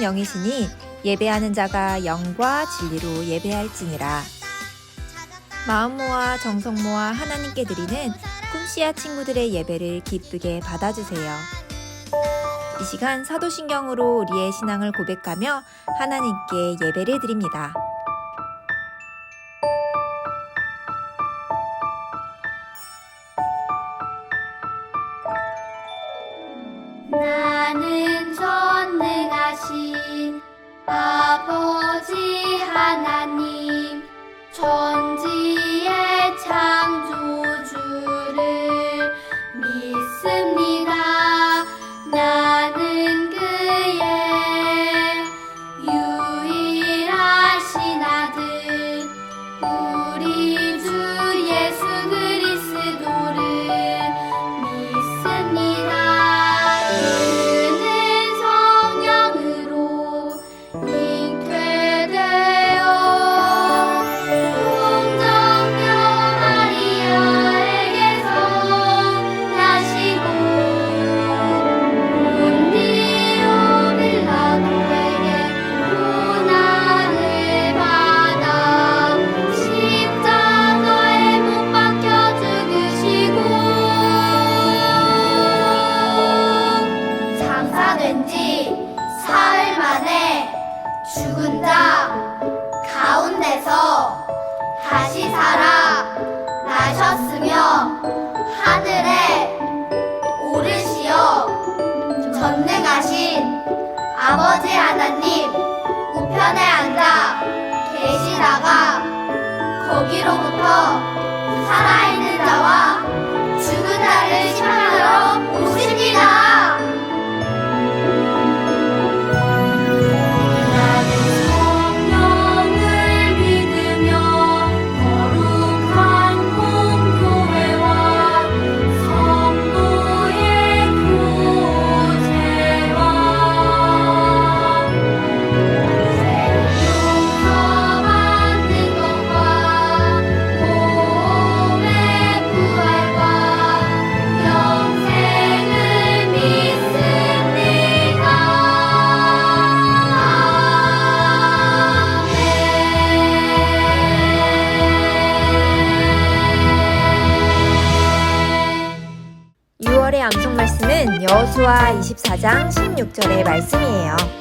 거룩하신 영이시니 예배하는 자가 영과 진리로 예배할지니라. 마음 모아 정성 모아 하나님께 드리는 꿈씨아 친구들의 예배를 기쁘게 받아주세요. 이 시간 사도신경으로 우리의 신앙을 고백하며 하나님께 예배를 드립니다. fall 여호수아 24장 16절의 말씀이에요.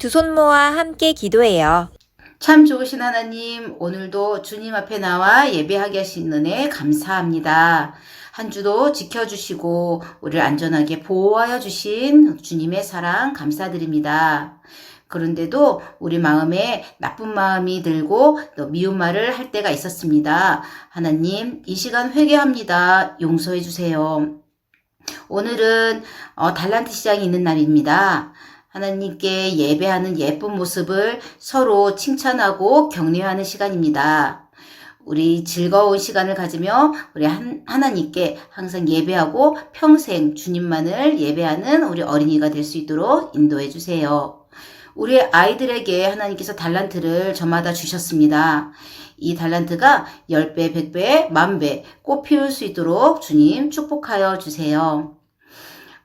두 손 모아 함께 기도해요. 참 좋으신 하나님, 오늘도 주님 앞에 나와 예배하게 하신 은혜 감사합니다. 한 주도 지켜주시고, 우리를 안전하게 보호하여 주신 주님의 사랑 감사드립니다. 그런데도 우리 마음에 나쁜 마음이 들고 또 미운 말을 할 때가 있었습니다. 하나님, 이 시간 회개합니다. 용서해 주세요. 오늘은 어, 달란트 시장이 있는 날입니다. 하나님께 예배하는 예쁜 모습을 서로 칭찬하고 격려하는 시간입니다. 우리 즐거운 시간을 가지며 우리 한- 하나님께 항상 예배하고 평생 주님만을 예배하는 우리 어린이가 될 수 있도록 인도해 주세요. 우리 아이들에게 하나님께서 달란트를 저마다 주셨습니다. 이 달란트가 10배, 100배, 만배 꽃 피울 수 있도록 주님 축복하여 주세요.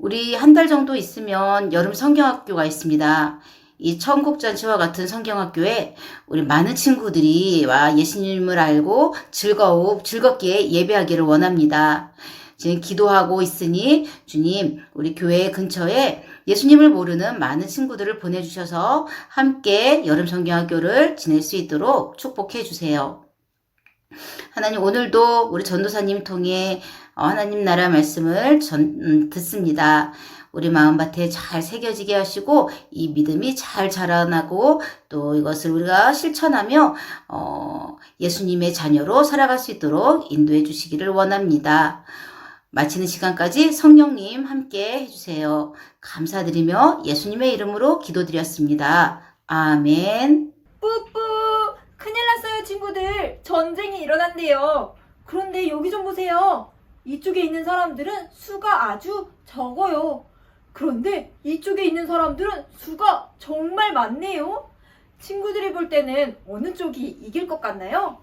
우리 한 달 정도 있으면 여름 성경학교가 있습니다. 이 천국잔치와 같은 성경학교에 우리 많은 친구들이 와 예수님을 알고 즐거우, 즐겁게 예배하기를 원합니다. 지금 기도하고 있으니 주님, 우리 교회 근처에 예수님을 모르는 많은 친구들을 보내주셔서 함께 여름 성경학교를 지낼 수 있도록 축복해 주세요. 하나님 오늘도 우리 전도사님 통해 어, 하나님 나라 말씀을 전, 음, 듣습니다. 우리 마음밭에 잘 새겨지게 하시고 이 믿음이 잘 자라나고 또 이것을 우리가 실천하며 어, 예수님의 자녀로 살아갈 수 있도록 인도해 주시기를 원합니다. 마치는 시간까지 성령님 함께 해주세요. 감사드리며 예수님의 이름으로 기도드렸습니다. 아멘. 뿌뿌! 큰일 났어요, 친구들. 전쟁이 일어난대요. 그런데 여기 좀 보세요. 이쪽에 있는 사람들은 수가 아주 적어요. 그런데 이쪽에 있는 사람들은 수가 정말 많네요. 친구들이 볼 때는 어느 쪽이 이길 것 같나요?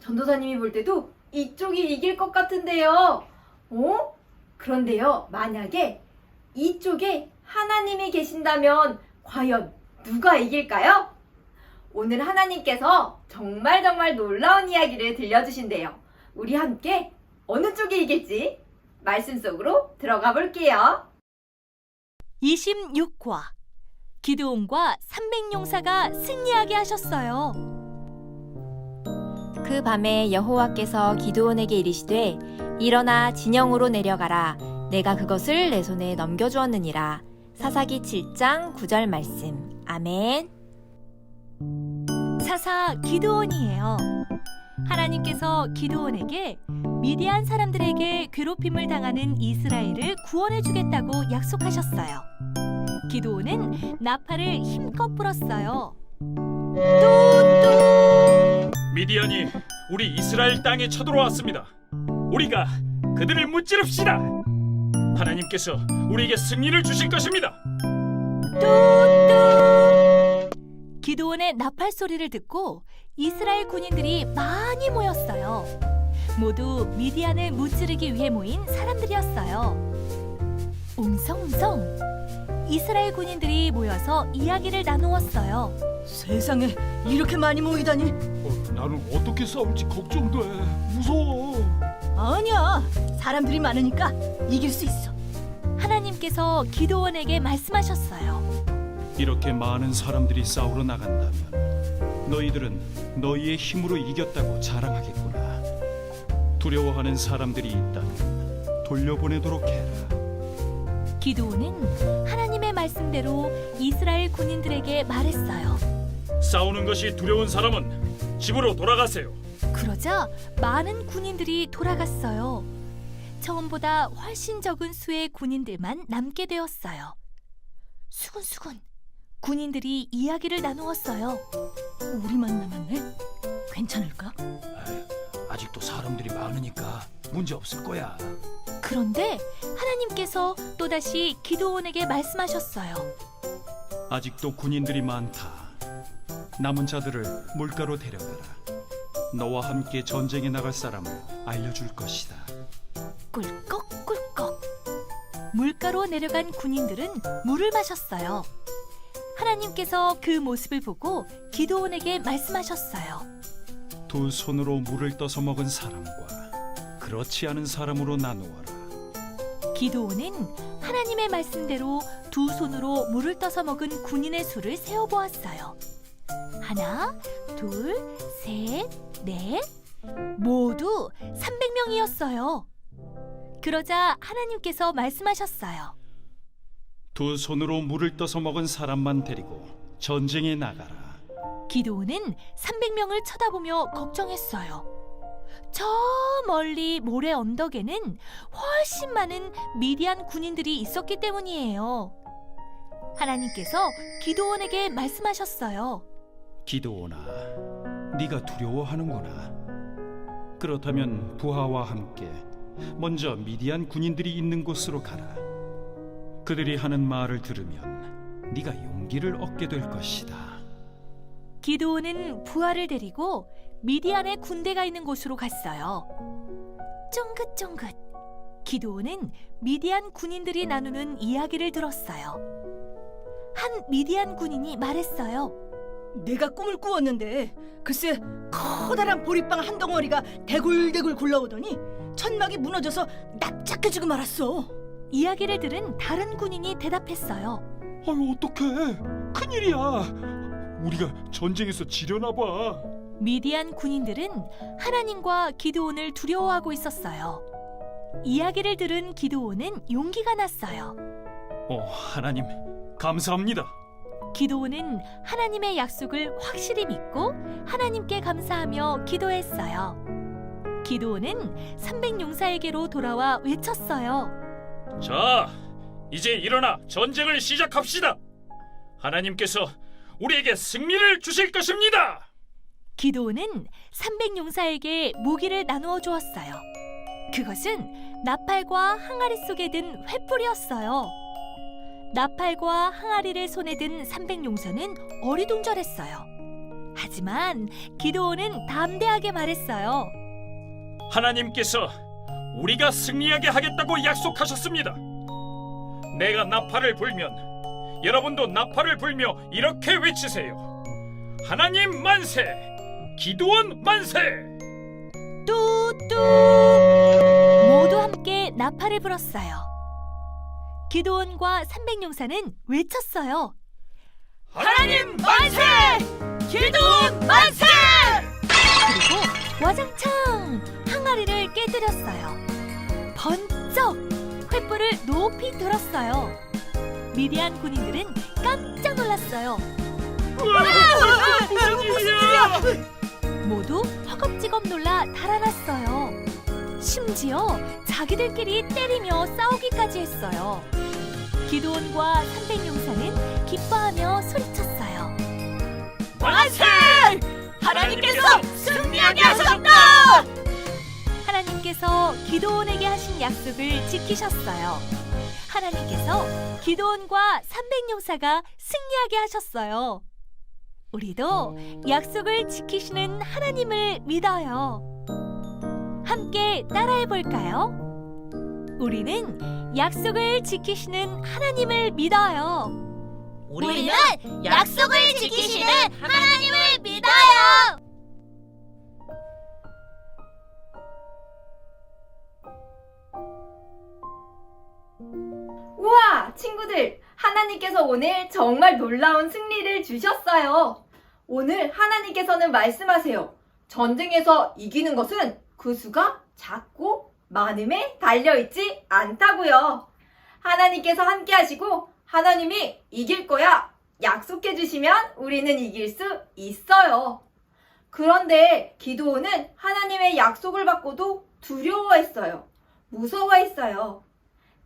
전도사님이 볼 때도 이쪽이 이길 것 같은데요. 어? 그런데요, 만약에 이쪽에 하나님이 계신다면 과연 누가 이길까요? 오늘 하나님께서 정말 정말 놀라운 이야기를 들려주신대요. 우리 함께 어느 쪽이 이길지 말씀 속으로 들어가 볼게요. 26화 기드온과 300용사가 승리하게 하셨어요. 그 밤에 여호와께서 기드온에게 이르시되 일어나 진영으로 내려가라 내가 그것을 내 손에 넘겨주었느니라 사사기 7장 9절 말씀 아멘 사사 기드온이에요. 하나님께서 기드온에게 미디안 사람들에게 괴롭힘을 당하는 이스라엘을 구원해 주겠다고 약속하셨어요. 기드온은 나팔을 힘껏 불었어요. 미디안이 우리 이스라엘 땅에 쳐들어왔습니다. 우리가 그들을 무찌릅시다. 하나님께서 우리에게 승리를 주실 것입니다. 기드온의 나팔 소리를 듣고 이스라엘 군인들이 많이 모였어요. 모두 미디안을 무찌르기 위해 모인 사람들이었어요. 웅성웅성 이스라엘 군인들이 모여서 이야기를 나누었어요. 세상에 이렇게 많이 모이다니 나는 어떻게 싸울지 걱정돼. 무서워. 아니야 사람들이 많으니까 이길 수 있어 하나님께서 기도원에게 말씀하셨어요. 이렇게 많은 사람들이 싸우러 나간다면 너희들은 너희의 힘으로 이겼다고 자랑하겠구나. 두려워하는 사람들이 있다면 돌려보내도록 해라. 기도원은 하나님의 말씀대로 이스라엘 군인들에게 말했어요. 싸우는 것이 두려운 사람은 집으로 돌아가세요. 그러자 많은 군인들이 돌아갔어요. 처음보다 훨씬 적은 수의 군인들만 남게 되었어요. 수군수군 군인들이 이야기를 나누었어요. 우리만 남았네 괜찮을까? 아직도 사람들이 많으니까 문제 없을 거야. 그런데 하나님께서 또다시 기도원에게 말씀하셨어요. 아직도 군인들이 많다. 남은 자들을 물가로 데려가라. 너와 함께 전쟁에 나갈 사람을 알려줄 것이다. 꿀꺽꿀꺽 물가로 내려간 군인들은 물을 마셨어요. 하나님께서 그 모습을 보고 기도원에게 말씀하셨어요. 두 손으로 물을 떠서 먹은 사람과 그렇지 않은 사람으로 나누어라. 기도원은 하나님의 말씀대로 두 손으로 물을 떠서 먹은 군인의 수를 세어 보았어요. 하나, 둘, 셋, 넷. 모두 300명이었어요. 그러자 하나님께서 말씀하셨어요. 두 손으로 물을 떠서 먹은 사람만 데리고 전쟁에 나가라. 기도원은 300명을 쳐다보며 걱정했어요. 저 멀리 모래 언덕에는 훨씬 많은 미디안 군인들이 있었기 때문이에요. 하나님께서 기도원에게 말씀하셨어요. 기도오나, 네가 두려워하는구나. 그렇다면 부하와 함께 먼저 미디안 군인들이 있는 곳으로 가라. 그들이 하는 말을 들으면 네가 용기를 얻게 될 것이다. 기도원은 부하를 데리고 미디안의 군대가 있는 곳으로 갔어요. 쫑긋쫑긋. 기도원은 미디안 군인들이 나누는 이야기를 들었어요. 한 미디안 군인이 말했어요. 내가 꿈을 꾸었는데 글쎄 커다란 보리빵 한 덩어리가 대굴대굴 굴러오더니 천막이 무너져서 납작해지고 말았어. 이야기를 들은 다른 군인이 대답했어요. 아유 어떡해 큰일이야 우리가 전쟁에서 지려나 봐 미디안 군인들은 하나님과 기도온을 두려워하고 있었어요. 이야기를 들은 기도온은 용기가 났어요. 어, 하나님 감사합니다 기도온은 하나님의 약속을 확실히 믿고 하나님께 감사하며 기도했어요. 기도온은 300용사에게로 돌아와 외쳤어요. 자 이제 일어나 전쟁을 시작합시다 하나님께서 우리에게 승리를 주실 것입니다 기도온은 300용사에게 무기를 나누어 주었어요. 그것은 나팔과 항아리 속에 든 횃불이었어요. 나팔과 항아리를 손에 든 300용사는 어리둥절했어요. 하지만 기도온은 담대하게 말했어요. 하나님께서 우리가 승리하게 하겠다고 약속하셨습니다 내가 나팔을 불면 여러분도 나팔을 불며 이렇게 외치세요 하나님 만세 기도원 만세 뚜뚜 모두 함께 나팔을 불었어요. 기도원과 300용사는 외쳤어요. 하나님 만세 기도원 만세! 그리고 와장창 항아리를 깨뜨렸어요. 번쩍 횃불을 높이 들었어요. 미디안 군인들은 깜짝 놀랐어요. 모두 허겁지겁 놀라 달아났어요. 심지어 자기들끼리 때리며 싸우기까지 했어요. 기도원과 300용사는 기뻐하며 소리쳤어요. 만세 하나님께서 승리하게 하셨다! 하나님께서 기도원에게 하신 약속을 지키셨어요. 하나님께서 기도원과 300용사가 승리하게 하셨어요. 우리도 약속을 지키시는 하나님을 믿어요. 함께 따라해 볼까요? 우리는 약속을 지키시는 하나님을 믿어요. 우리는 약속을 지키시는 하나님을 믿어요. 우와, 친구들! 하나님께서 오늘 정말 놀라운 승리를 주셨어요. 오늘 하나님께서는 말씀하세요. 전쟁에서 이기는 것은 그 수가 작고 많음에 달려있지 않다고요. 하나님께서 함께 하시고 하나님이 이길 거야 약속해 주시면 우리는 이길 수 있어요. 그런데 기도원은 하나님의 약속을 받고도 두려워했어요. 무서워했어요.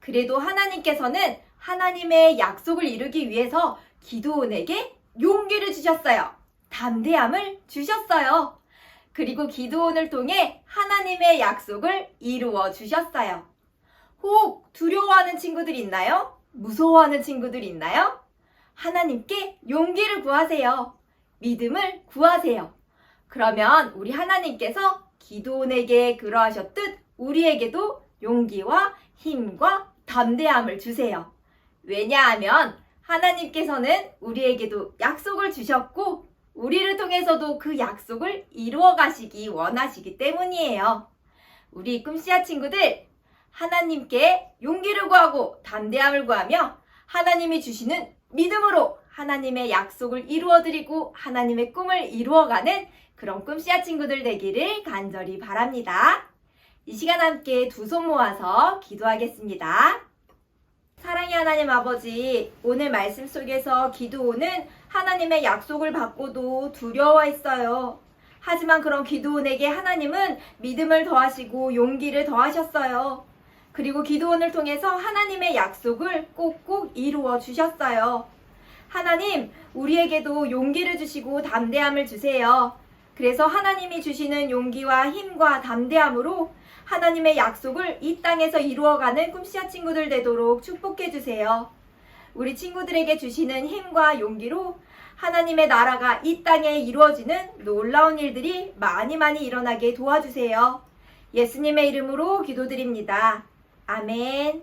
그래도 하나님께서는 하나님의 약속을 이루기 위해서 기도원에게 용기를 주셨어요. 담대함을 주셨어요. 그리고 기도원을 통해 하나님의 약속을 이루어 주셨어요. 혹 두려워하는 친구들 있나요? 무서워하는 친구들 있나요? 하나님께 용기를 구하세요. 믿음을 구하세요. 그러면 우리 하나님께서 기도원에게 그러하셨듯 우리에게도 용기와 힘과 담대함을 주세요. 왜냐하면 하나님께서는 우리에게도 약속을 주셨고 우리를 통해서도 그 약속을 이루어 가시기 원하시기 때문이에요. 우리 꿈씨야 친구들, 하나님께 용기를 구하고 담대함을 구하며 하나님이 주시는 믿음으로 하나님의 약속을 이루어드리고 하나님의 꿈을 이루어가는 그런 꿈씨앗 친구들 되기를 간절히 바랍니다. 이 시간 함께 두 손 모아서 기도하겠습니다. 사랑의 하나님 아버지, 오늘 말씀 속에서 기도오는 하나님의 약속을 받고도 두려워했어요. 하지만 그런 기도원에게 하나님은 믿음을 더하시고 용기를 더하셨어요. 그리고 기도원을 통해서 하나님의 약속을 꼭꼭 이루어 주셨어요. 하나님, 우리에게도 용기를 주시고 담대함을 주세요. 그래서 하나님이 주시는 용기와 힘과 담대함으로 하나님의 약속을 이 땅에서 이루어가는 꿈씨앗 친구들 되도록 축복해 주세요. 우리 친구들에게 주시는 힘과 용기로 하나님의 나라가 이 땅에 이루어지는 놀라운 일들이 많이 많이 일어나게 도와주세요. 예수님의 이름으로 기도드립니다. 아멘.